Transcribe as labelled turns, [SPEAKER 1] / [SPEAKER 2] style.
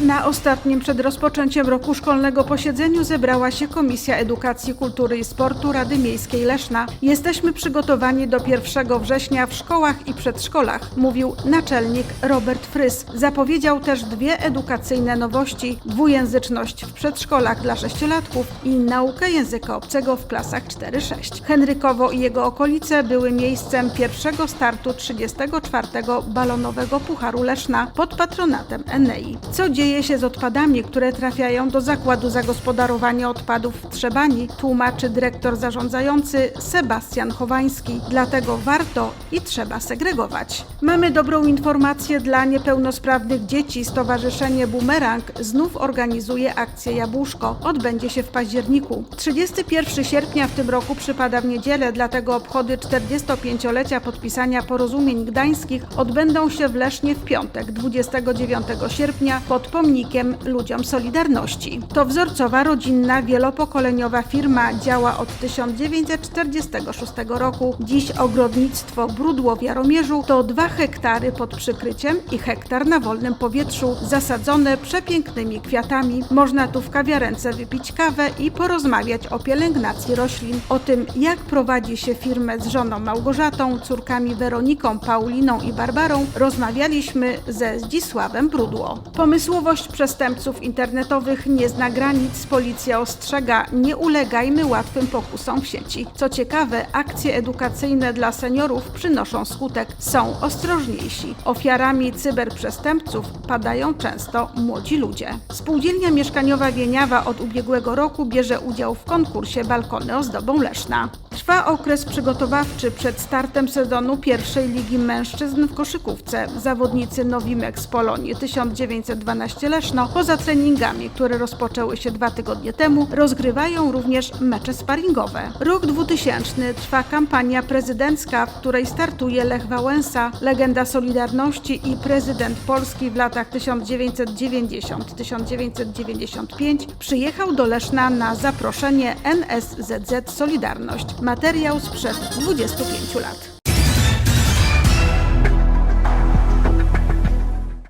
[SPEAKER 1] Na ostatnim przed rozpoczęciem roku szkolnego posiedzeniu zebrała się Komisja Edukacji, Kultury i Sportu Rady Miejskiej Leszna. Jesteśmy przygotowani do 1 września w szkołach i przedszkolach, mówił naczelnik Robert Frys. Zapowiedział też dwie edukacyjne nowości: dwujęzyczność w przedszkolach dla sześciolatków i naukę języka obcego w klasach 4-6. Henrykowo i jego okolice były miejscem pierwszego startu 34. balonowego Pucharu Leszna pod patronatem Enei. Co dzieje się z odpadami, które trafiają do Zakładu Zagospodarowania Odpadów w Trzebani, tłumaczy dyrektor zarządzający Sebastian Chowański. Dlatego warto i trzeba segregować. Mamy dobrą informację dla niepełnosprawnych dzieci. Stowarzyszenie Bumerang znów organizuje akcję Jabłuszko. Odbędzie się w październiku. 31 sierpnia w tym roku przypada w niedzielę, dlatego obchody 45-lecia podpisania porozumień gdańskich odbędą się w Lesznie w piątek, 29 sierpnia pod pomnikiem Ludziom Solidarności. To wzorcowa, rodzinna, wielopokoleniowa firma działa od 1946 roku. Dziś ogrodnictwo Brudło w Jaromierzu to dwa hektary pod przykryciem i hektar na wolnym powietrzu zasadzone przepięknymi kwiatami. Można tu w kawiarence wypić kawę i porozmawiać o pielęgnacji roślin, o tym jak prowadzi się firmę z żoną Małgorzatą, córkami Weroniką, Pauliną i Barbarą rozmawialiśmy ze Zdzisławem Brudło. Pomysłowość przestępców internetowych nie zna granic. Policja ostrzega, nie ulegajmy łatwym pokusom w sieci. Co ciekawe, akcje edukacyjne dla seniorów przynoszą skutek. Są ostrożniejsi. Ofiarami cyberprzestępców padają często młodzi ludzie. Spółdzielnia mieszkaniowa Wieniawa od ubiegłego roku bierze udział w konkursie Balkony ozdobą Leszna. Trwa okres przygotowawczy przed startem sezonu pierwszej Ligi Mężczyzn w koszykówce. Zawodnicy Nowimek z Polonii 1912 Leszno poza treningami, które rozpoczęły się dwa tygodnie temu, rozgrywają również mecze sparingowe. Rok 2000 trwa kampania prezydencka, w której startuje Lech Wałęsa, legenda Solidarności i prezydent Polski w latach 1990-1995 przyjechał do Leszna na zaproszenie NSZZ Solidarność. Materiał sprzed 25 lat.